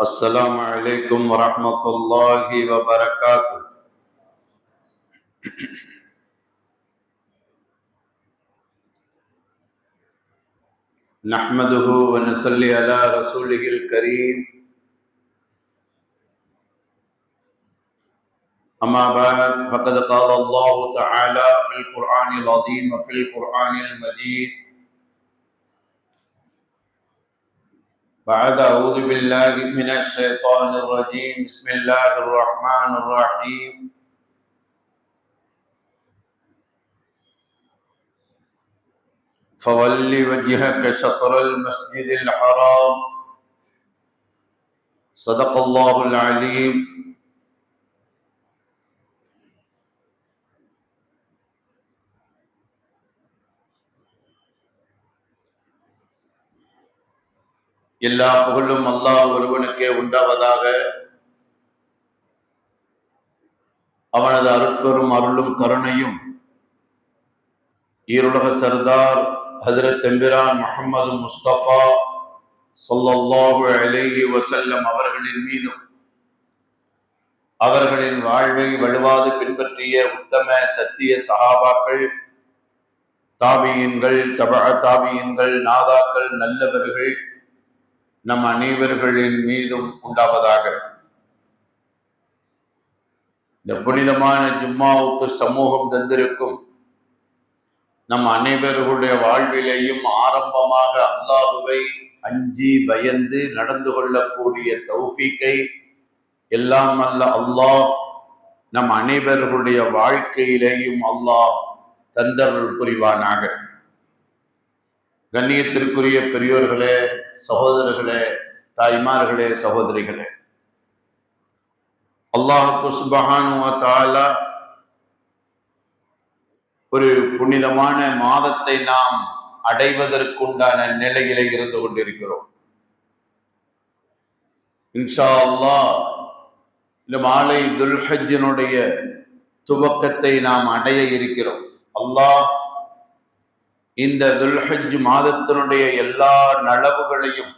السلام عليكم ورحمة الله وبركاته نحمده ونصلي على رسوله الكريم أما بعد فقد قال الله تعالى في القرآن العظيم وفي القرآن المجيد بعد أعوذ بالله من الشيطان الرجيم بسم الله الرحمن الرحيم. فول وجهك شطر المسجد الحرام. صدق الله العليم. எல்லா புகழும் அல்லாஹ் ஒருவனுக்கே உண்டாவதாக. அவனது அருட்பெரும் அருளும் கருணையும் ஈருலக சர்தார் ஹதரத் எம்பிரான் முகமது முஸ்தபா சொல்லல்லாஹு அலேஹி வசல்லம் அவர்களின் மீதும் அவர்களின் வாழ்வை வலுவாது பின்பற்றிய உத்தம சத்திய சகாபாக்கள் தாபியன்கள் தப தாபியன்கள் நாதாக்கள் நல்லவர்கள் நம் அனைவர்களின் மீதும் உண்டாவதாக. இந்த புனிதமான ஜும்மாவுக்கு சமூகம் தந்திருக்கும் நம் அனைவர்களுடைய வாழ்விலேயும் ஆரம்பமாக அல்லாஹுவை அஞ்சி பயந்து நடந்து கொள்ளக்கூடிய தௌஃபிக்கை எல்லாம் அல்ல அல்லாஹ் நம் அனைவர்களுடைய வாழ்க்கையிலேயும் அல்லாஹ் தந்தருள் புரிவானாக. கண்ணியத்திற்குரிய பெரியோர்களே சகோதரர்களே தாய்மார்களே சகோதரிகளே. அல்லாஹு சுபஹானுவ தாலா ஒரு புனிதமான மாதத்தை நாம் அடைவதற்குண்டான நிலையிலே இருந்து கொண்டிருக்கிறோம். இன்ஷா அல்லாஹ் இந்த மாலை துல்ஹஜினுடைய துவக்கத்தை நாம் அடைய இருக்கிறோம். அல்லாஹ் இந்த துல்ஹஜ் மாதத்தினுடைய எல்லா நலவுகளையும்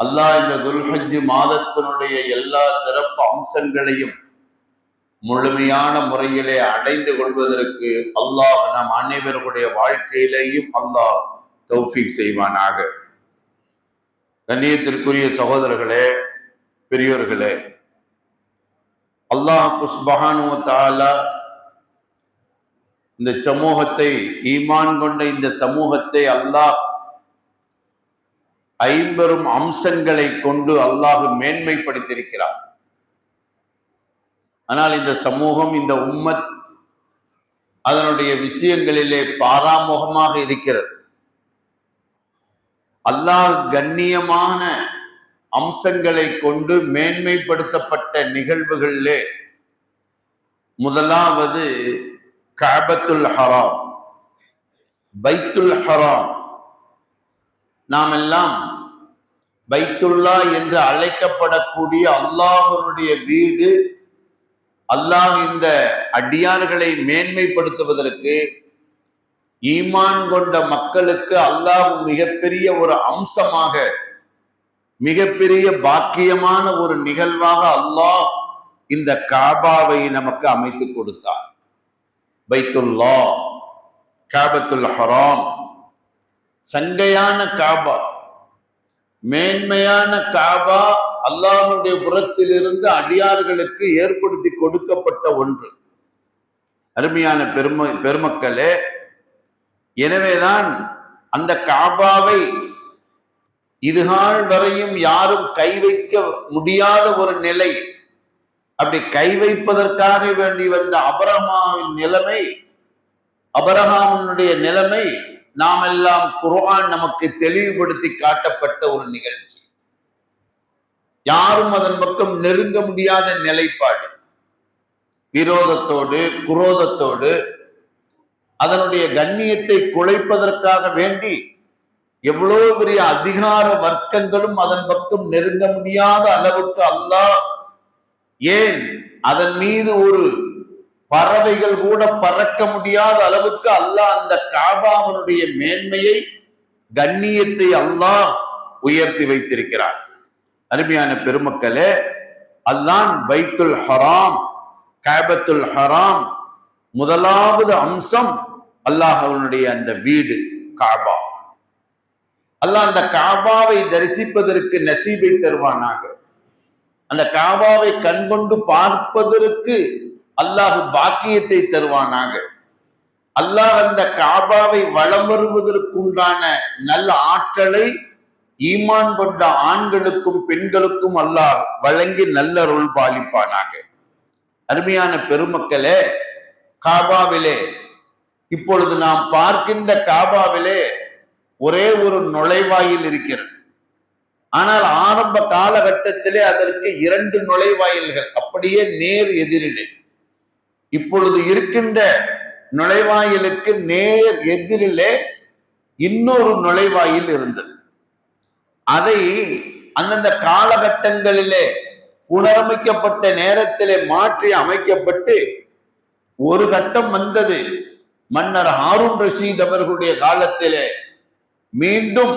அல்லாஹ் இந்த துல்ஹஜ் மாதத்தினுடைய எல்லா சிறப்பு அம்சங்களையும் முழுமையான முறையிலே அடைந்து கொள்வதற்கு அல்லாஹ் நம் அனைவருடைய வாழ்க்கையிலேயும் அல்லாஹ் தௌஃபிக் செய்வானாக. கண்ணியத்திற்குரிய சகோதரர்களே பெரியோர்களே அல்லாஹ் குஸ்பஹானு தாலா இந்த சமூகத்தை ஈமான் கொண்ட இந்த சமூகத்தை அல்லாஹ் ஐம்பெரும் அம்சங்களை கொண்டு அல்லாஹ் மேன்மைப்படுத்தியிருக்கிறார் ஆனால் இந்த சமூகம் இந்த உம்மத் அதனுடைய விஷயங்களிலே பாராமுகமாக இருக்கிறது. அல்லாஹ் கண்ணியமான அம்சங்களை கொண்டு மேன்மைப்படுத்தப்பட்ட நிகழ்வுகளிலே முதலாவது காபத்துல் ஹராம் பைத்துல் ஹராம். நாம் எல்லாம் பைத்துல்லா என்று அழைக்கப்படக்கூடிய அல்லாஹனுடைய வீடு அல்லாஹ் இந்த அடியார்களை மேன்மைப்படுத்துவதற்கு ஈமான் கொண்ட மக்களுக்கு அல்லாஹ் மிகப்பெரிய ஒரு அம்சமாக மிகப்பெரிய பாக்கியமான ஒரு நிகழ்வாக அல்லாஹ் இந்த காபாவை நமக்கு அமைத்து கொடுத்தார். பைத்துல்லா காபத்துல் ஹராம். சங்கையான காபா மேன்மையான காபா அல்லாஹனுடைய புறத்திலிருந்து அடியார்களுக்கு ஏற்படுத்தி கொடுக்கப்பட்ட ஒன்று. அருமையான பெரும பெருமக்களே எனவேதான் அந்த காபாவை இதுகால் வரையும் யாரும் கை வைக்க முடியாத ஒரு நிலை அப்படி கை வைப்பதற்காக வேண்டி வந்த அபரமாவின் நிலைமை அபரஹாமனுடைய நிலைமை நாம் எல்லாம் குரான் நமக்கு தெளிவுபடுத்தி காட்டப்பட்ட ஒரு நிகழ்ச்சி. யாரும் அதன் பக்கம் நெருங்க முடியாத நிலைப்பாடு. விரோதத்தோடு குரோதத்தோடு அதனுடைய கண்ணியத்தை குலைப்பதற்காக வேண்டி எவ்வளவு பெரிய அதிகார வர்க்கங்களும் அதன் பக்கம் நெருங்க முடியாத அளவுக்கு அல்லாஹ் ஏன் அதன் மீது ஒரு பறவைகள் கூட பறக்க முடியாத அளவுக்கு அல்லாஹ் அந்த காபாவனுடைய மேன்மையை கண்ணியத்தை அல்லாஹ் உயர்த்தி வைத்திருக்கிறார் அருமையான பெருமக்களே அல்லான் பைத்துல் ஹராம் காபத்துல் ஹராம் முதலாவது அம்சம் அல்லாஹ் அவனுடைய அந்த வீடு காபா. அல்லாஹ் அந்த காபாவை தரிசிப்பதற்கு நசீபை தருவானாக. அந்த காபாவை கண்கொண்டு பார்ப்பதற்கு அல்லாஹ் பாக்கியத்தை தருவானாக. அல்லாஹ் அந்த காபாவை வளம் வருவதற்குண்டான நல்ல ஆற்றலை ஈமான் கொண்ட ஆண்களுக்கும் பெண்களுக்கும் அல்லாஹ் வழங்கி நல்ல அருள் பாலிப்பானாக. அருமையான பெருமக்களே காபாவிலே இப்பொழுது நாம் பார்க்கின்ற காபாவிலே ஒரே ஒரு நுழைவாயில் இருக்கிறது. ஆனால் ஆரம்ப காலகட்டத்திலே அதற்கு இரண்டு நுழைவாயில்கள் அப்படியே நேர் எதிரிலே. இப்பொழுது இருக்கின்ற நுழைவாயிலுக்கு நேர் எதிரிலே இன்னொரு நுழைவாயில் இருந்தது. அதை அந்தந்த காலகட்டங்களிலே புனரமைக்கப்பட்ட நேரத்திலே மாற்றி அமைக்கப்பட்டு ஒரு கட்டம் வந்தது. மன்னர் ஹாரூன் ரஷீத் அவர்களுடைய காலத்திலே மீண்டும்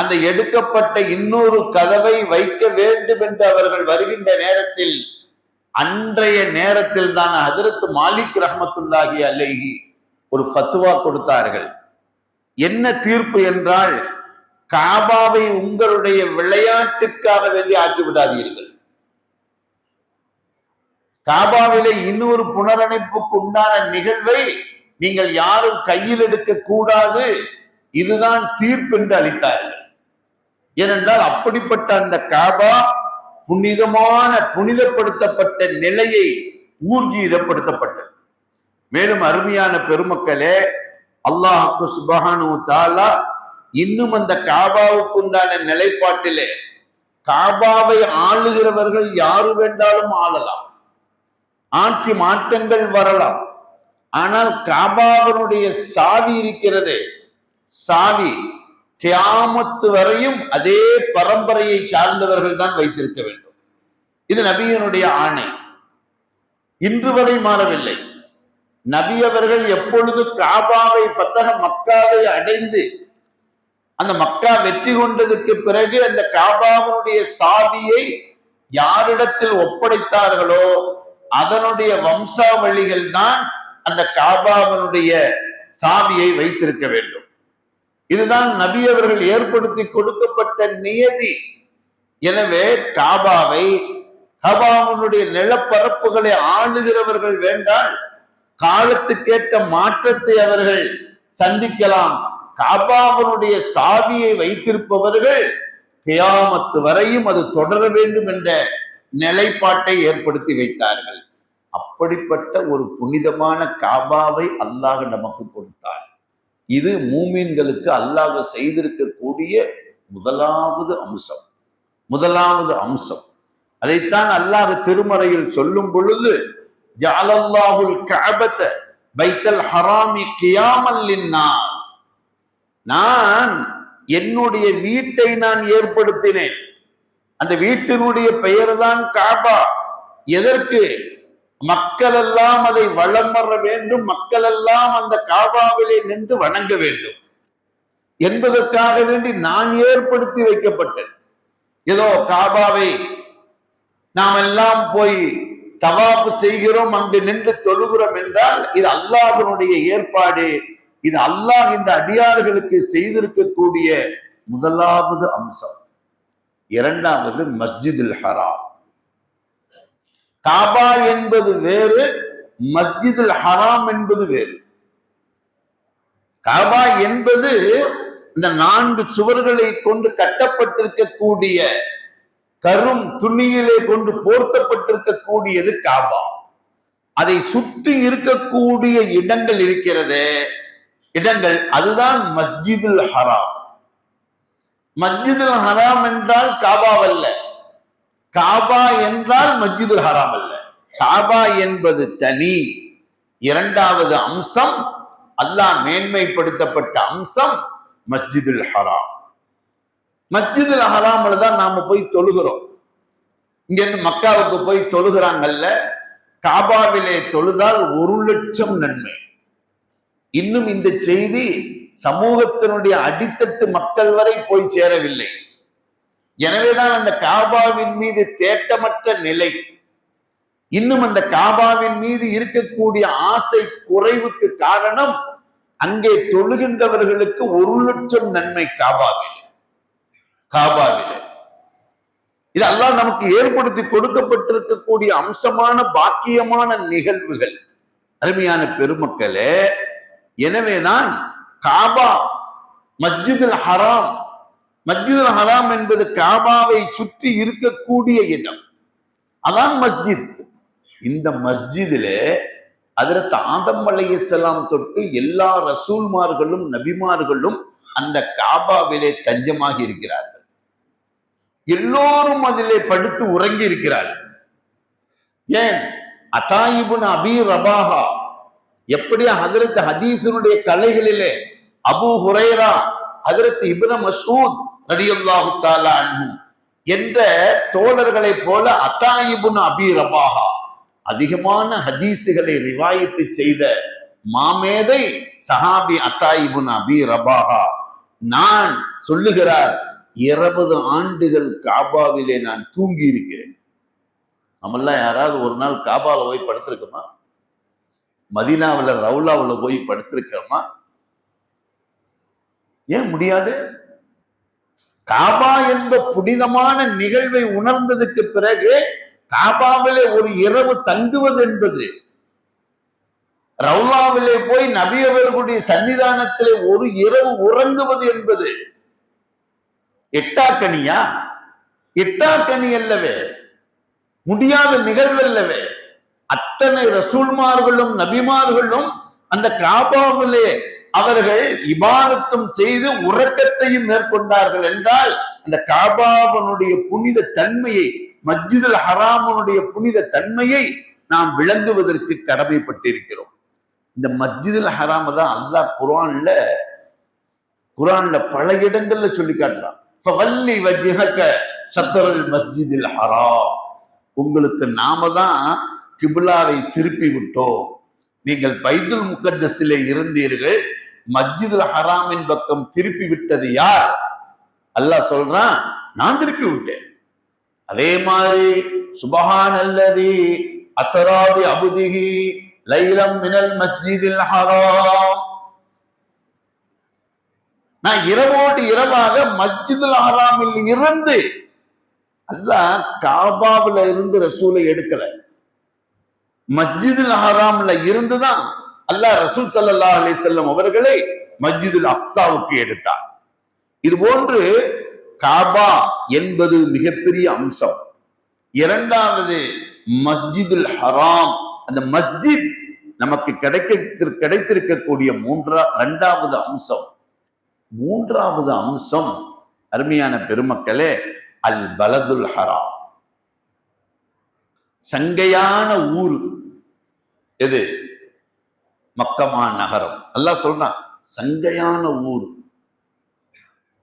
அந்த எடுக்கப்பட்ட இன்னொரு கதவை வைக்க வேண்டும் என்று அவர்கள் வருகின்ற நேரத்தில் அன்றைய நேரத்தில் தான் அதிரத்து மாலிக் ரஹமத்துல்லாஹி அலைஹி ஒரு ஃபத்துவா கொடுத்தார்கள். என்ன தீர்ப்பு என்றால் காபாவை உங்களுடைய விளையாட்டுக்காக வேண்டி ஆக்கி விடாதீர்கள். காபாவிலே இன்னொரு புனரமைப்புக்கு உண்டான நிகழ்வை நீங்கள் யாரும் கையில் எடுக்க கூடாது இதுதான் தீர்ப்பு என்று அளித்தார்கள். ஏனென்றால் அப்படிப்பட்ட அந்த காபா புனிதமான புனிதப்படுத்தப்பட்ட நிலையை ஊர்ஜிதப்படுத்தப்பட்டது. மேலும் அருமையான பெருமக்களே அல்லாஹுக்கு சுபஹானு தாலா இன்னும் அந்த காபாவுக்கு உண்டான நிலைப்பாட்டிலே காபாவை ஆளுகிறவர்கள் யாரு வேண்டாலும் ஆளலாம். ஆட்சி மாற்றங்கள் வரலாம். ஆனால் காபாவனுடைய சாவி இருக்கிறதே சாவி கியாமத்து வரையும் அதே பரம்பரையை சார்ந்தவர்கள் தான் வைத்திருக்க வேண்டும். இது நபியனுடைய ஆணை. இன்று வரை மாறவில்லை. நபி அவர்கள் எப்பொழுது காபாவை பத்தக மக்காவை அடைந்து அந்த மக்கா வெற்றி கொண்டதுக்கு பிறகு அந்த காபாவனுடைய சாவியை யாரிடத்தில் ஒப்படைத்தார்களோ அதனுடைய வம்சாவளிகள் தான் அந்த காபாவனுடைய சாவியை வைத்திருக்க வேண்டும். இதுதான் நபி அவர்கள் ஏற்படுத்தி கொடுக்கப்பட்ட நியதி. எனவே காபாவை ஹபாவுனுடைய நிலப்பரப்புகளை ஆளுகிறவர்கள் வேண்டால் காலத்துக்கேற்ற மாற்றத்தை அவர்கள் சந்திக்கலாம். காபாவனுடைய சாவியை வைத்திருப்பவர்கள் கியாமத்து வரையும் அது தொடர வேண்டும் என்ற நிலைப்பாட்டை ஏற்படுத்தி வைத்தார்கள். அப்படிப்பட்ட ஒரு புனிதமான காபாவை அல்லாஹ் நமக்கு கொடுத்தார். இது மூமீன்களுக்கு அல்லாஹ் செய்திருக்கக்கூடிய முதலாவது அம்சம். முதலாவது அம்சம். அதைத்தான் அல்லாஹ் திருமறையில் சொல்லும் பொழுது ஜாலல்லாஹுல் கஅபத பைத்தல் ஹராமி கியாமல்லின்னார் நான் என்னுடைய வீட்டை நான் ஏற்படுத்தினேன். அந்த வீட்டினுடைய பெயர் தான் காபா. எதற்கு? மக்கள் எல்லாம் அதை வளம் வர வேண்டும். மக்கள் எல்லாம் அந்த காபாவிலே நின்று வணங்க வேண்டும். என்பதற்காக வேண்டி நான் ஏற்படுத்தி வைக்கப்பட்டேன் ஏதோ காபாவை நாம் எல்லாம் போய் தவாப்பு செய்கிறோம் அங்கு நின்று தொழுகிறோம் என்றால் இது அல்லாஹனுடைய ஏற்பாடு. இது அல்லாஹ் இந்த அடியார்களுக்கு செய்திருக்கக்கூடிய முதலாவது அம்சம். இரண்டாவது மஸ்ஜிதுல் ஹராம். காபா என்பது வேறு மஸ்ஜிதுல் ஹராம் என்பது வேறு. காபா என்பது இந்த நான்கு சுவர்களை கொண்டு கட்டப்பட்டிருக்கக்கூடிய கரும் துணியிலே கொண்டு போர்த்தப்பட்டிருக்கக்கூடியது காபா. அதை சுற்றி இருக்கக்கூடிய இடங்கள் இருக்கிறது. இடங்கள் அதுதான் மஸ்ஜிதுல் ஹராம். மஸ்ஜிதுல் ஹராம் என்றால் காபாவல்ல. காபா என்றால் மஸ்ஜிதுல் ஹராம் அல்ல. காபா என்பது தனி. இரண்டாவது அம்சம் அல்லாஹ் மேன்மைப்படுத்தப்பட்ட அம்சம் மஸ்ஜிதுல் ஹராம். மஸ்ஜிதுல் ஹராமில் தான் நாம போய் தொழுகிறோம். இங்கிருந்து மக்காவுக்கு போய் தொழுகிறாங்கல்ல காபாவிலே தொழுதால் ஒரு லட்சம் நன்மை. இன்னும் இந்த செய்தி சமூகத்தினுடைய அடித்தட்டு மக்கள் வரை போய் சேரவில்லை. எனவேதான் அந்த காபாவின் மீது தேட்டமற்ற நிலை. இன்னும் அந்த காபாவின் மீது இருக்கக்கூடிய ஆசை குறைவுக்கு காரணம் அங்கே தொழுகின்றவர்களுக்கு ஒரு லட்சம் நன்மை காபாவில். காபாவில். இது அல்லாஹ் நமக்கு ஏற்படுத்தி கொடுக்கப்பட்டிருக்கக்கூடிய அம்சமான பாக்கியமான நிகழ்வுகள். அருமையான பெருமக்களே எனவேதான் காபா மஸ்ஜிதுல் ஹராம் மஸ்ஜிதுல் ஹராம் என்பது காபாவை சுற்றி இருக்கக்கூடிய இடம். அதான் மஸ்ஜித். இந்த மஸ்ஜிதில் அதற்கு ஆதம் அலையலாம் தொட்டு எல்லா ரசூல்மார்களும் நபிமார்களும் அந்த காபாவிலே தஞ்சமாகி இருக்கிறார்கள். எல்லோரும் அதிலே படுத்து உறங்கி இருக்கிறார்கள். ஏன்? அதாயிபுன் அபி ரபாஹா எப்படி ஹதரத் ஹதீசனுடைய கலைகளிலே அபு ஹுரைரா ஹதரத் இப்ன மசூத் ரடியல்லாஹு தாலா என்ற தோழர்களைப் போல அத்தாயிபுன் அபி ரபாஹா அதிகமான ஹதீசுகளை ரிவாயத்து செய்த மாமேதை சஹாபி அத்தாயிபுன் அபி ரபாஹா நான் சொல்லுகிறார் இருபது ஆண்டுகள் காபாவிலே நான் தூங்கி இருக்கிறேன் நம்மெல்லாம் யாராவது ஒரு நாள் காபாவில் போய் படுத்திருக்கோமா? மதீனாவில் ரவுலாவில் போய் படுத்திருக்கிறோமா ஏன் முடியாது? காபா என்ற புனிதமான நிகழ்வை உணர்ந்ததுக்கு பிறகு காபாவிலே ஒரு இரவு தங்குவது என்பது. ரவுலாவிலே போய் நபியவர்களுடைய சன்னிதானத்திலே ஒரு இரவு உறங்குவது என்பது. எட்டாக்கனியா? எட்டாக்கனி அல்லவே. முடியாத நிகழ்வல்லவே அத்தனை ரசூல்மார்களும் நபிமார்களும் அந்த காபாவிலே அவர்கள் இபாதத்தும் செய்து உறக்கத்தையும் மேற்கொண்டார்கள் என்றால் அந்த காபாவனுடைய புனித தன்மையை மஸ்ஜிதுல் ஹராமனுடைய புனித தன்மையை நாம் விளங்குவதற்கு கடமைப்பட்டிருக்கிறோம். இந்த மஸ்ஜிதுல் ஹராம தான் அல்லாஹ் குரான்ல குரான்ல பல இடங்கள்ல சொல்லி காட்டுறான். ஃபவல்லி மஸ்ஜிதில் ஹராம். உங்களுக்கு நாம தான் கிபிலாவை திருப்பி விட்டோம். நீங்கள் பைதுல் முகத்தஸிலே இருந்தீர்கள் மஸ்ஜிதுல் ஹராமின் பக்கம் திருப்பி விட்டது யார்? அல்லாஹ் சொல்றான் நான் திருப்பி விட்டேன். அதே மாதிரி சுபஹான் அல்லதி அசராபி அபுதிகி லைலம் மினல் மஸ்ஜிதில் ஹராம். நான் இரவோடு இரவாக மஸ்ஜிதுல் ஹராமில் இருந்து அல்லாஹ் காபாவுல இருந்து ரசூலை எடுக்கல. மஸ்ஜிதுல் ஹராம்ல இருந்துதான் அல்லாஹ் ரசூல் சல்லா அலி செல்லம் அவர்களை மஸ்ஜிதுல் அக்சாவுக்கு எடுத்தார். இது போன்று காபா என்பது மிகப்பெரிய அம்சம். இரண்டாவது மஸ்ஜிதுல் ஹராம் அந்த மஸ்ஜித் நமக்கு கிடைக்க கிடைத்திருக்கக்கூடிய மூன்றா இரண்டாவது அம்சம். மூன்றாவது அம்சம் அருமையான பெருமக்களே அல் பலதுல் ஹராம். சங்கையான ஊர். எது? மக்கமா நகரம். அல்லாஹ் சொல்றான் சங்கையான ஊர்.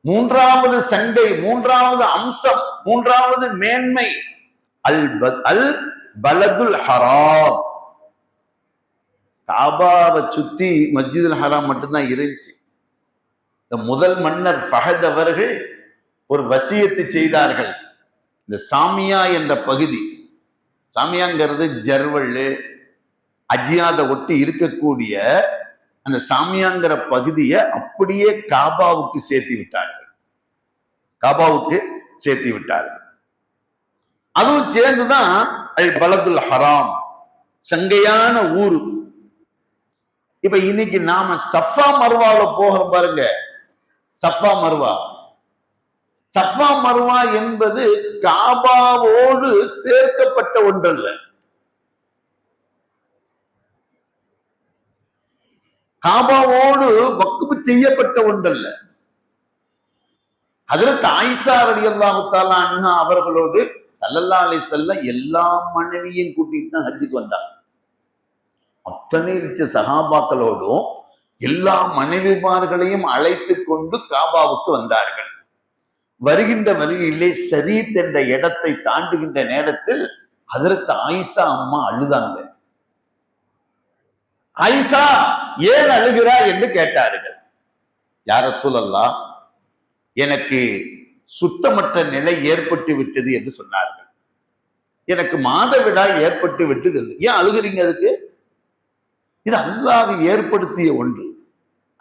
மூன்றாவது சங்கை மூன்றாவது அம்சம் மூன்றாவது மேன்மை. அல் அல் பலதுல் ஹராம். காபாவை சுத்தி மஸ்ஜிதுல் ஹராம் மட்டும்தான் இருந்துச்சு. இந்த முதல் மன்னர் ஃபஹத் அவர்கள் ஒரு வசியத்து செய்தார்கள். இந்த சாமியா என்ற பகுதி. சாமியாங்கிறது ஜர்வல்லு அஜியாத ஒட்டி இருக்கக்கூடிய அந்த சாமியாங்கிற பகுதியை அப்படியே காபாவுக்கு சேர்த்து விட்டார்கள். காபாவுக்கு சேர்த்து விட்டார்கள். அதுவும் சேர்ந்துதான் அல் பலதுல் ஹராம் சங்கையான ஊர். இப்ப இன்னைக்கு நாம சஃபா மருவால போகிறோம் பாருங்க. சஃபா மருவா. சஃபா மருவா என்பது காபாவோடு சேர்க்கப்பட்ட ஒன்றல்ல. காபாவோடு வக்குப்பு செய்யப்பட்ட ஒன்றல்ல. அதற்கு ஆயிஷா அலி தஆலா அன்ஹா அவர்களோடு சல்லல்லா அலி செல்ல எல்லா மனைவியும் கூட்டிட்டு தான் ஹஜ்ஜுக்கு வந்தாங்க. அத்தனை இருச்ச சகாபாக்களோடும் எல்லா மனைவிமார்களையும் அழைத்து கொண்டு காபாவுக்கு வந்தார்கள். வருகின்ற வழியிலே சரீத் என்ற இடத்தை தாண்டுகின்ற நேரத்தில் அதற்கு ஆயிஷா அம்மா அழுதாங்க. ஐசா ஏன் அழுகிறாய் என்று கேட்டார்கள். யார சொல்லலாம் எனக்கு சுத்தமற்ற நிலை ஏற்பட்டு விட்டது என்று சொன்னார்கள். எனக்கு மாதவிடாய் ஏற்பட்டு விட்டது ஏன் அழுகிறீங்க அதுக்கு? இது அல்லாஹ் ஏற்படுத்திய ஒன்று.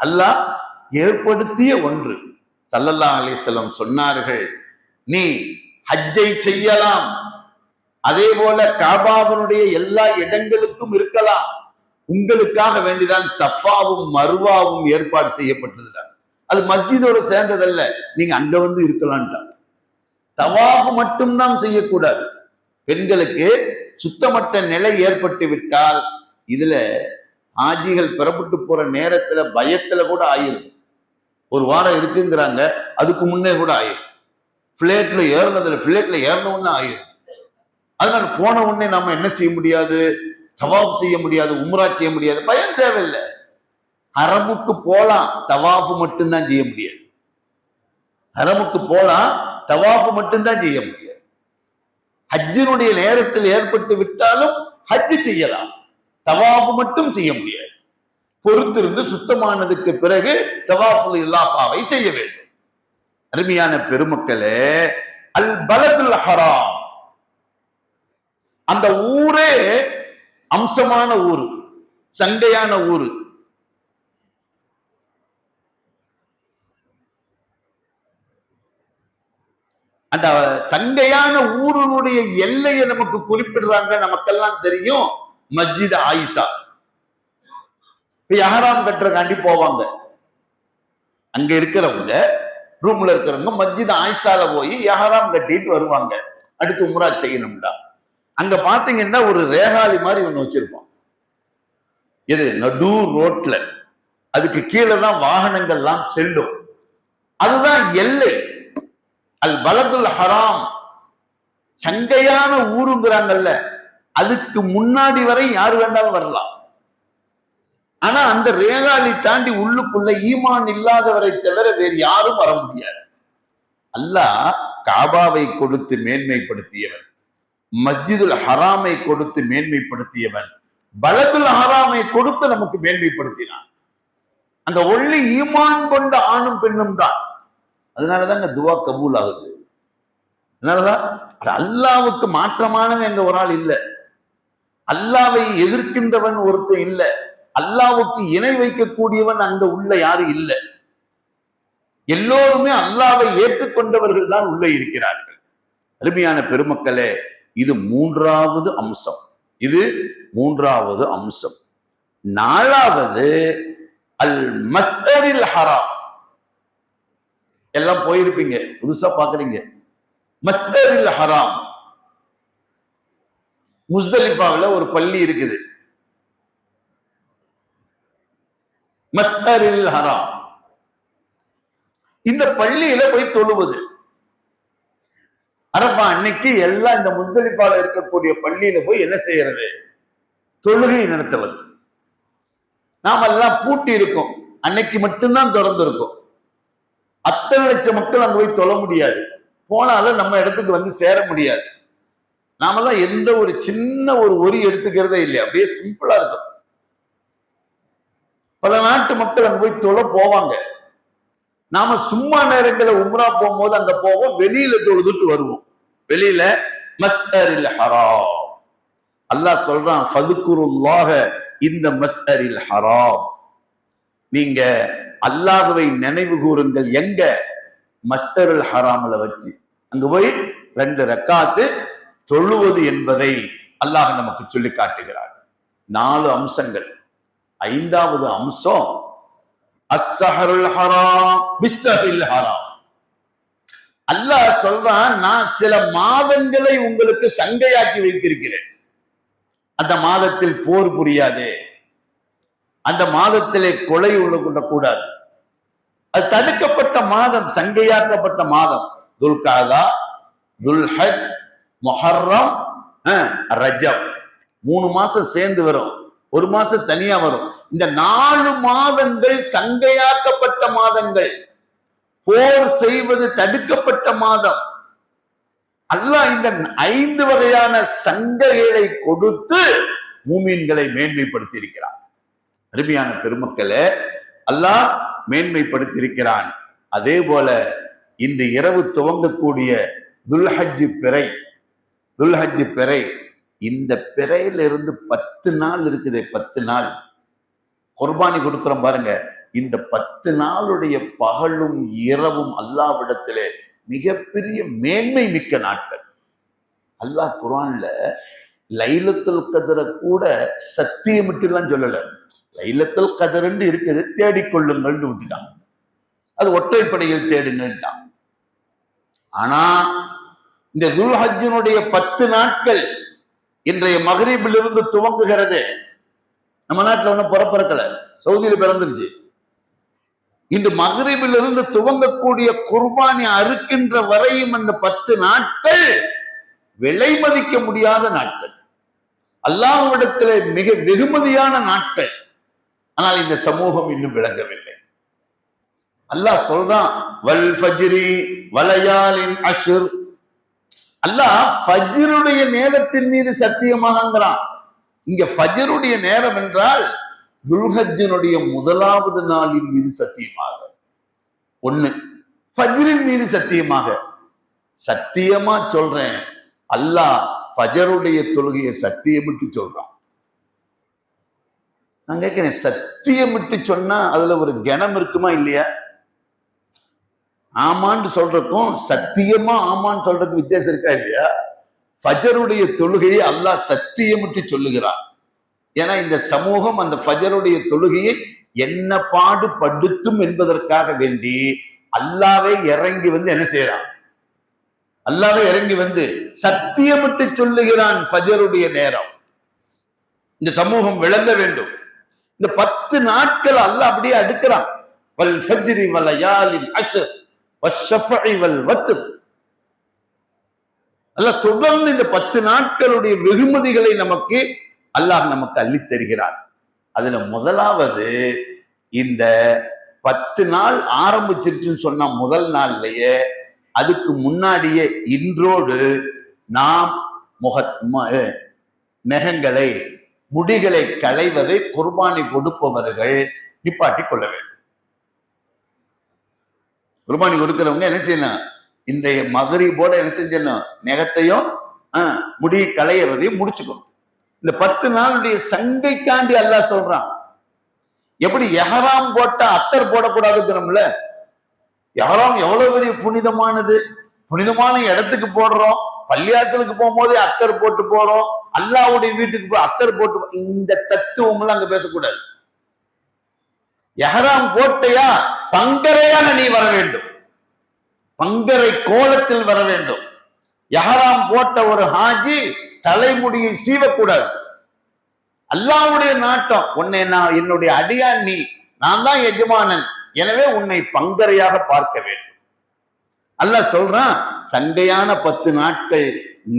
அல்லாஹ் ஏற்படுத்திய ஒன்று. சல்லல்லா அலிசலம் சொன்னார்கள் நீ ஹஜ்ஜை செய்யலாம். அதே போல காபாவனுடைய எல்லா இடங்களுக்கும் இருக்கலாம். உங்களுக்காக வேண்டிதான் சஃபாவும் மருவாவும் ஏற்பாடு செய்யப்பட்டதுதான் அது மஸ்ஜிதோட சேர்ந்ததல்ல. நீங்க அங்க வந்து இருக்கலான்ட்டாங்க மட்டும் மட்டும்தான் செய்யக்கூடாது. பெண்களுக்கு சுத்தமற்ற நிலை ஏற்பட்டு விட்டால் இதுல ஆஜிகள் பிறப்பட்டு போற நேரத்துல பயத்துல கூட ஆயிருது ஒரு வாரம் இருக்குங்கிறாங்க அதுக்கு முன்னே கூட ஆயிரும். பிளேட்ல ஏறினதுல பிளேட்ல ஏறின உடனே ஆயிரும். அதனால போன உடனே நம்ம என்ன செய்ய முடியாது? தவாப் செய்ய முடியாது உம்ரா செய்ய முடியாது பயம் தேவையில்லை. அரபுக்கு போலாம் தவாஃபு மட்டும்தான் செய்ய முடியாது. அரபுக்கு போலாம் தவாஃபு மட்டும்தான் செய்ய முடியாது. ஹஜ்ஜினுடைய நேரத்தில் ஏற்பட்டு விட்டாலும் ஹஜ் செய்யலாம். தவாஃபு மட்டும் செய்ய முடியாது. பொறுத்திருந்து சுத்தமானதுக்கு பிறகு தவாஃபுல் இல்லாஃபாவை செய்ய வேண்டும். அருமையான பெருமக்களே அல் பலதுல் ஹராம். அந்த ஊரே அம்சமான ஊர் சண்டையான ஊர். அந்த சண்டையான ஊருடைய எல்லையை நமக்கு குறிப்பிடுறாங்க நமக்கெல்லாம் தெரியும் மஸ்ஜித் ஆயிஷா. இப்ப யஹராம் கட்டுறக்காண்டி போவாங்க. அங்க இருக்கிறவங்க ரூம்ல இருக்கிறவங்க மஸ்ஜித் ஆயிஷால போய் யஹராம் கட்டிட்டு வருவாங்க. அடுத்து உம்ரா செய்யணும்டா. அங்க பாத்தீங்கன்னா ஒரு ரேகாலி மாதிரி ஒண்ணு வச்சிருப்போம். இது நடு ரோட்ல. அதுக்கு கீழே தான் வாகனங்கள்லாம் செல்லும். அதுதான் எல்லை. அல் பலதுல் ஹராம். சங்கையான ஊருங்கிறாங்கல்ல அதுக்கு முன்னாடி வரை யார் வேண்டாலும் வரலாம். ஆனா அந்த ரேகாலி தாண்டி உள்ளுக்குள்ள ஈமான் இல்லாதவரை தவிர வேறு யாரும் வர முடியாது. அல்லாஹ் காபாவை கொடுத்து மேன்மைப்படுத்தியவன். மஸ்ஜிதுல் ஹராமை கொடுத்து மேன்மைப்படுத்தியவன். பலதுல் ஹராமை கொடுத்து நமக்கு மேன்மைப்படுத்தினான். அந்த ஒள்ளி ஈமான் கொண்ட ஆணும் பெண்ணும் தான். அதனாலதான் துவா கபூல் ஆகுது அதனாலதான் அது அல்லாவுக்கு மாற்றமானது எங்க ஒரு ஆள் இல்லை. அல்லாவை எதிர்க்கின்றவன் ஒருத்தன் இல்லை. அல்லாவுக்கு இணை வைக்கக்கூடியவன் அங்க உள்ள யாரும் இல்லை. எல்லோருமே அல்லாவை ஏற்றுக்கொண்டவர்கள் தான் உள்ளே இருக்கிறார்கள். அருமையான பெருமக்களே இது மூன்றாவது அம்சம். இது மூன்றாவது அம்சம். நாலாவது அல் மஸ்தரில் ஹரா எல்லாம் போயிருப்பீங்க புதுசா பாக்குறீங்க. மஸ்தரில் ஹராம். முஸ்தலிஃபாவில் ஒரு பள்ளி இருக்குது. மஸ்தரில் ஹராம். இந்த பள்ளியில போய் தொழுவது. அரபா அன்னைக்கு எல்லாம் இந்த முஸ்தலிஃபால இருக்கக்கூடிய பள்ளியில போய் என்ன செய்யறது? தொழுகை நடத்துவது. நாம எல்லாம் பூட்டி இருக்கோம். அன்னைக்கு மட்டும்தான் திறந்து இருக்கும் அத்தனை லட்சம் மக்கள் அங்க போய் தொழ முடியாது. போனாலும் நம்ம இடத்துக்கு வந்து சேர முடியாது. நாம தான் எந்த ஒரு சின்ன ஒரு ஒரி எடுத்துக்கிறதே இல்லையா? அப்படியே சிம்பிளா இருக்கும். பல நாட்டு மக்கள் அங்க போய் தொழ போவாங்க. நாம சும்மா நேரங்களை உம்ரா போகும்போது அங்க போவோம் வெளியில தொழுதுட்டு வருவோம். வெளியில மஸ்தரில் ஹராம். அல்லாஹ் சொல்றான் ஃபதுக்குருல்லாக இந்த மஸ்தரில் ஹராம். நீங்க அல்லாஹுவை நினைவு கூறுங்கள் எங்க? மஸ்தருல் ஹராமில் வச்சு. அங்க போய் ரெண்டு ரக்காத்து தொழுவது என்பதை அல்லாஹ் நமக்கு சொல்லி காட்டுகிறார் நாலு அம்சங்கள். ஐந்தாவது அம்சம் அஸ்ஸஹருல் ஹராம் பிஸ்ஸஹில் ஹராம். அல்லாஹ் சொல்றான் நான் சில மாதங்களை உங்களுக்கு சங்கையாக்கி வைத்திருக்கிறேன். அந்த மாதத்தில் போர் புரியாது. அந்த மாதத்திலே கொலை உள்ள கொள்ளக்கூடாது அது தடுக்கப்பட்ட மாதம் சங்கையாக்கப்பட்ட மாதம். துல்காதா துல்ஹத் மொஹர்ரம் ரஜப். மூணு மாசம் சேர்ந்து வரும். ஒரு மாசம் தனியா வரும். இந்த நாலு மாதங்கள் சங்கையாக்கப்பட்ட மாதங்கள். போர் செய்வது தடுக்கப்பட்ட மாதம். அல்லாஹ் இந்த ஐந்து வகையான சங்கைகளை கொடுத்து மூமீன்களை மேன்மைப்படுத்தி இருக்கிறான் அருமையான பெருமக்களை அல்லாஹ் மேன்மைப்படுத்தியிருக்கிறான். அதே போல இந்த இரவு துவங்கக்கூடிய துல்ஹஜ்ஜு பிறை துல்ஹஜ்ஜு பிறை இந்த பிறையிலிருந்து பத்து நாள் இருக்குது பத்து நாள். குர்பானி கொடுக்குறோம் பாருங்க. இந்த பத்து நாளுடைய பகலும் இரவும் அல்லாவிடத்திலே மிகப்பெரிய மேன்மை மிக்க நாட்கள். அல்லாஹ் குரான்ல லைலத்துல் கதிரை கூட சத்தியமிட்டுலாம் சொல்லலை. லைலத்தில் கதிர்ன்னு இருக்குது தேடிக்கொள்ளுங்கள்னு விட்டுட்டாங்க அது ஒற்றைப்படையில் தேடுங்கள்ட்டான் ஆனா இந்த துல்ஹஜனுடைய பத்து நாட்கள் இன்றைய மகரீபிலிருந்து துவங்குகிறது. நம்ம நாட்டுல ஒன்றும் பிறப்பிறக்கல சவுதியில பிறந்துருச்சு. இன்று மகரீபிலிருந்து துவங்கக்கூடிய குர்பானி அறுக்கின்ற வரையும் அந்த பத்து நாட்கள் விலை மதிக்க முடியாத நாட்கள். அல்லாஹ்விடத்தில் மிக வெகுமதியான நாட்கள். ஆனால் இந்த சமூகம் இன்னும் விளங்கவில்லை. அல்லாஹ் சொல்றான் வல் ஃபஜ்ரி வலயாலின் அஷ்ர். அல்லாஹ் ஃபஜ்ருடைய நேரத்தின் மீது சத்தியமாகங்கிறான். இங்க ஃபஜ்ருடைய நேரம் என்றால் துல்ஹஜனுடைய முதலாவது நாளின் மீது சத்தியமாக. ஒண்ணு ஃபஜ்ரின் மீது சத்தியமாக. சத்தியமா சொல்றேன். அல்லாஹ் ஃபஜருடைய தொழுகையை சத்தியமிட்டு சொல்றான். நான் கேட்கிறேன் சத்தியமிட்டு சொன்னா அதுல ஒரு கணம் இருக்குமா இல்லையா? ஆமான்னு சொல்றதுக்கும் சத்தியமா ஆமான்னு சொல்றதுக்கு வித்தியாசம் இருக்கா இல்லையா? ஃபஜருடைய தொழுகையை அல்லாஹ் சத்தியமிட்டு சொல்லுகிறான். ஏன்னா இந்த சமூகம் அந்த ஃபஜருடைய தொழுகையை என்ன பாடுபடுத்தும் என்பதற்காக வேண்டி அல்லாவே இறங்கி வந்து என்ன செய்யறான்? அல்லாவே இறங்கி வந்து சத்தியமிட்டு சொல்லுகிறான் ஃபஜருடைய நேரம். இந்த சமூகம் விளங்க வேண்டும். இந்த பத்து நாட்கள் அல்ல அப்படியே அடுக்கிறான். வல் ஃபஜ்ரி வல் லயாலில் அஷ்ர் வஷ்ஷஃபஇ வல் தொடர்ந்து இந்த பத்து நாட்களுடைய வெகுமதிகளை நமக்கு அல்லாஹ் நமக்கு அள்ளித் தருகிறான். அதுல முதலாவது இந்த பத்து நாள் ஆரம்பிச்சிருச்சுன்னு சொன்ன முதல் நாள்லயே அதுக்கு முன்னாடியே இன்றோடு நாம் முக ம- நெகங்களை முடிகளை களைவதை குர்பானி கொடுப்பவர்கள் நிப்பாட்டி கொள்ள வேண்டும். குர்பானி கொடுக்கிறவங்க என்ன செய்யணும்? இந்த மதுரை போட என்ன செஞ்சிடணும்? நெகத்தையும் முடி களையிறதையும் முடிச்சுக்கணும். இந்த பத்து நாளுடைய சண்டைக்காண்டி அல்லாஹ் சொல்றான். எப்படி எஹராம் போட்டா அத்தர் போடக்கூடாதுங்கிறோம்ல எஹராம் எவ்வளவு பெரிய புனிதமானது? புனிதமான இடத்துக்கு போடுறோம். பள்ளியாசலுக்கு போகும்போதே அத்தர் போட்டு போறோம். அல்லாஹ்வுடைய வீட்டுக்கு போய் அத்தர் போட்டு போ- இந்த தத்துவம் எல்லாம் அங்க பேசக்கூடாது. எஹராம் போட்டையா பங்கரையான நீ வர வேண்டும். பங்கரை கோலத்தில் வர வேண்டும். யாராம் போட்ட ஒரு ஹாஜி தலைமுடியை சீவக்கூடாது. அல்லாவுடைய நாட்டம் உன்னை நான் என்னுடைய அடியான் நீ நான் தான் எஜமானன். எனவே உன்னை பங்கரையாக பார்க்க வேண்டும். அல்ல சொல்றான் சண்டையான பத்து நாட்கள்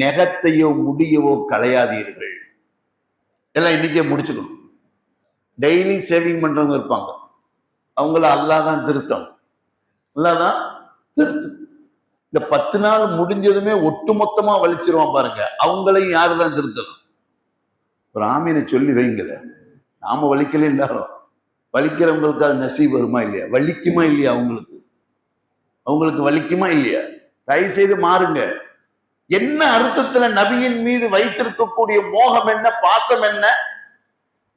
நெகத்தையோ முடியவோ களையாதீர்கள். எல்லாம் இன்னைக்கே முடிச்சுக்கணும். டெய்லி சேவிங் பண்றவங்க இருப்பாங்க. அவங்கள அல்லாஹ் தான் திருத்தம் அல்லாஹ் தான் திருத்தம் இந்த பத்து நாள் முடிஞ்சதுமே ஒட்டுமொத்தமா வலிச்சிருவான் பாருங்க. அவங்களையும் யாரு தான் திருத்தணும்? ஒரு ஆமீனை சொல்லி வைங்கல நாம வலிக்கல எல்லாரும். வலிக்கிறவங்களுக்கு அது நசீப் வருமா இல்லையா? வலிக்குமா இல்லையா அவங்களுக்கு? அவங்களுக்கு வலிக்குமா இல்லையா? தயவு செய்து மாறுங்க. என்ன அர்த்தத்துல நபியின் மீது வைத்திருக்கக்கூடிய மோகம் என்ன பாசம் என்ன?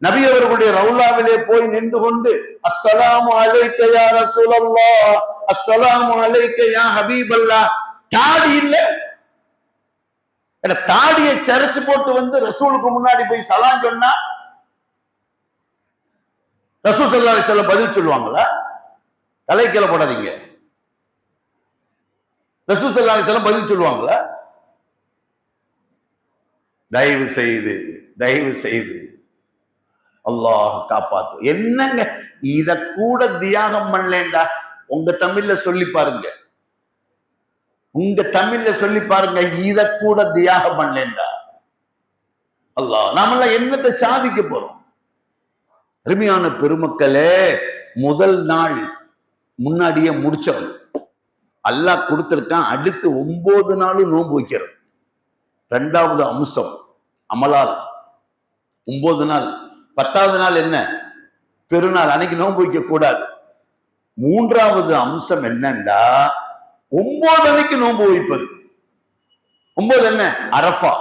நபி அவர்களுடைய ரவுலாவிலே போய் நின்று கொண்டு அஸ்ஸலாமு அலைக்க யா ரசூலல்லாஹ் அஸ்ஸலாமு அலைக்க யா ஹபீபல்லா. தாடி இல்ல. தாடியை சரிச்சு போட்டு வந்து ரசூலுக்கு முன்னாடி போய் சலாம் சொன்னா ரசூல் சல்லா அலிஸ்லாம் பதில் சொல்லுவாங்களா? தலைக்கீழ போடாதீங்க. ரசூல் சல்லா அலிஸ்லாம் பதில் சொல்லுவாங்களா? தயவு செய்து தயவு செய்து. அல்லாஹ் காப்பாத்து. என்னங்க? இத கூட தியாகம் பண்ணலேண்டா உங்க தமிழ்ல சொல்லி பாருங்க. உங்க தமிழ்ல சொல்லி பாருங்க இத கூட தியாகம் பண்ணலேண்டா அல்லாஹ் நாமெல்லாம் என்னத்தை சாதிக்க போறோம்? அருமையான பெருமக்களே முதல் நாள் முன்னாடியே முடிச்சவன். அல்லாஹ் கொடுத்துருக்கான் அடுத்து ஒன்பது நாளும் நோன்பு வைக்கிறோம் ரெண்டாவது அம்சம் அமலால். ஒன்பது நாள். பத்தாவது நாள் என்ன? பெருநாள். அன்னைக்கு நோன்பு வைக்க கூடாது மூன்றாவது அம்சம் என்னண்டா? ஒன்பது அன்னைக்கு நோன்பு வைப்பது. ஒன்பது என்ன? அரஃபா.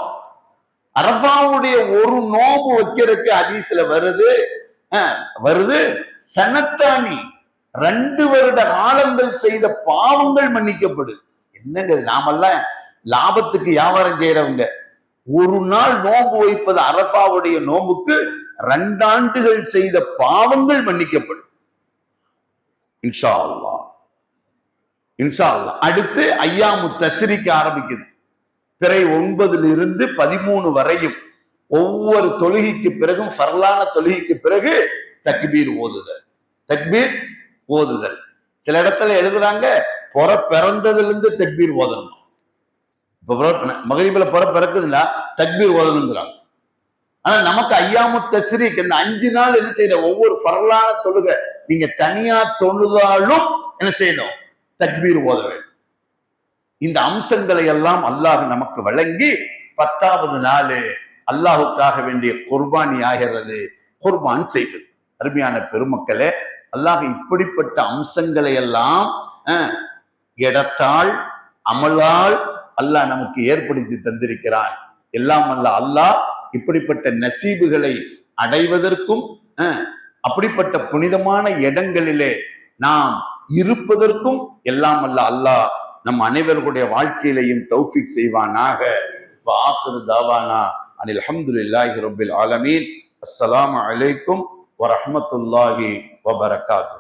அரஃபாவுடைய ஒரு நோம்பு வைக்கிறதுக்கு அதிசல வருது. வருது. சனத்தானி ரெண்டு வருட காலங்கள் செய்த பாவங்கள் மன்னிக்கப்படுது என்னங்க நாமெல்லாம் லாபத்துக்கு வியாபாரம் செய்யறவங்க ஒரு நாள் நோம்பு வைப்பது அரபாவுடைய நோம்புக்கு ரெண்டாண்டுகள் செய்த பாவங்கள் மன்னிக்கப்படும். இன்ஷா அல்லாஹ் இன்ஷா அல்லா அடுத்து ஐயாமு தஸ்ரிக்க ஆரம்பிக்குது. பிறை ஒன்பதுல இருந்து பதிமூணு வரையும் ஒவ்வொரு தொழுகைக்கு பிறகும் சரலான தொழுகைக்கு பிறகு தக்பீர் ஓதுதல். தக்பீர் ஓதுதல். சில இடத்துல எழுதுறாங்க புற பிறந்ததுல இருந்து தக்பீர் ஓதணும். இப்போ மகரிபில புற பிறக்குதுன்னா தக்பீர் ஓதணுங்கிறாங்க. ஆனா நமக்கு ஐயாமு தஸ்ரீக் இந்த அஞ்சு நாள் என்ன செய்யணும் ஒவ்வொரு பரவலான தொழுகை. நீங்க தனியா தொழுதாலும் என்ன செய்யணும்? தக்பீர் ஓத வேண்டும். இந்த அம்சங்களை எல்லாம் அல்லாஹ் நமக்கு வழங்கி பத்தாவது நாள் அல்லாஹுக்காக வேண்டிய குர்பானி ஆகிறது. குர்பான் செய்வது அருமையான பெருமக்களே அல்லாஹ் இப்படிப்பட்ட அம்சங்களை எல்லாம் இடத்தால் அமலால் அல்லாஹ் நமக்கு ஏற்படுத்தி தந்திருக்கிறான். எல்லாம் அல்ல அல்லாஹ் இப்படிப்பட்ட நசீபுகளை அடைவதற்கும் அப்படிப்பட்ட புனிதமான இடங்களிலே நாம் இருப்பதற்கும் எல்லாம் அல்ல அல்லாஹ் நம் அனைவர்களுடைய வாழ்க்கையிலையும் தௌஃபிக் செய்வானாக. வாஹிரு தாவானா அனில் அல்ஹம்துலில்லாஹி ரபில் ஆலமீன். அஸ்ஸலாம் அலைக்கும் வரமத்துல்லாஹி வபரகாத்து.